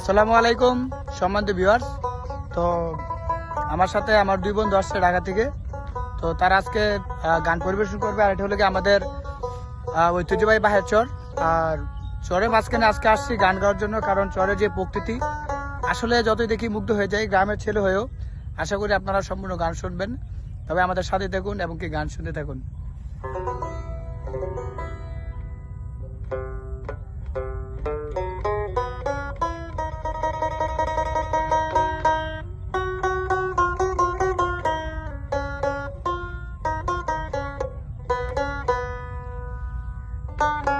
আসসালামু আলাইকুম, সম্মানিত ভিউয়ার্স তো আমার সাথে আমার দুই বন্ধু আসছে ঢাকা থেকে। তো তারা আজকে গান পরিবেশন করবে। আর এটা হলো কি আমাদের ঐতিহ্যবাহী বাহের চর। আর চরের মাঝখানে আজকে আসছি গান গাওয়ার জন্য, কারণ চরের যে প্রকৃতি, আসলে যতই দেখি মুগ্ধ হয়ে যায় গ্রামের ছেলে হয়েও, আশা করি আপনারা সম্পূর্ণ গান শুনবেন। তবে আমাদের সাথে থাকুন এবং কি গান শুনতে থাকুন। একটু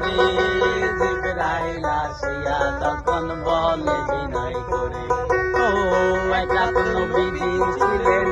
ঘরে জিবরাইল আসিয়া তখন বলে বিনয় করে, ও একটা তো নবীজি ছিলেন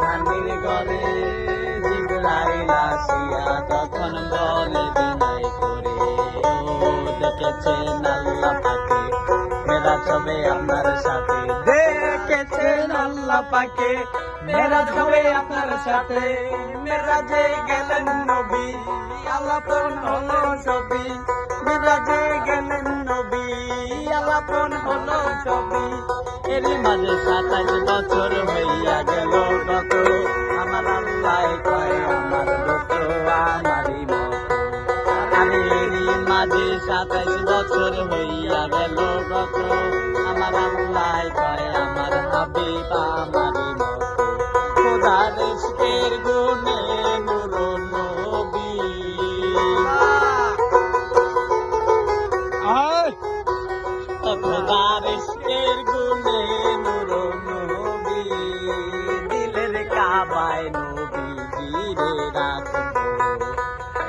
হানির ঘরে? জিবরাইল আসিয়া তখন বলে বিনয় করে, ও, দেখেছেন আল্লাহ পাকে মেরা ছবে আপনার সাথে। দেখেছেন আল্লাহ পাকে মেরা ছবে আপনার সাথে। মেরা যে গেলেন নবী আল্লাহ পন হলো ছবি। মেরা যে গেলেন নবী আল্লাহ পন হলো ছবি। এরই মাঝে সাতাশ বছর হইয়া গেল কত আমার আল্লাহ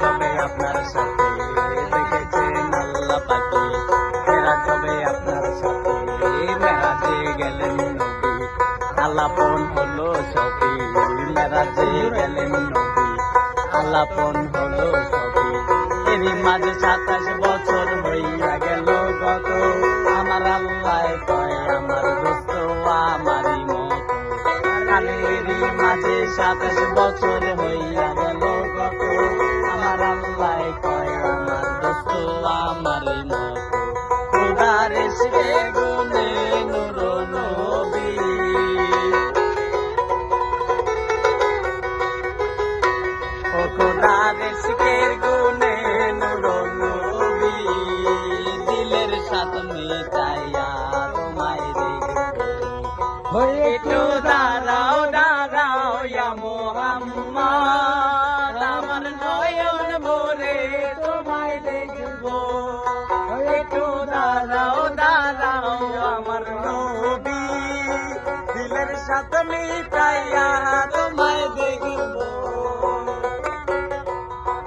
জমে আপনার সাথে। দেখেছেন আল্লাহ পাকে মেরা জমে আপনার সাথে। মেরাজে গেলেন নবী, আলাপন হলো সবই। মেরাজে গেলেন নবী, আলাপন হলো সবই। এরই মাঝে সাতাশ বছর হইয়া গেল গত। আমার আল্লাহ কয় আমার দোস্ত আমারই মতো। কালেরই মাঝে সাতাশ বছর নবী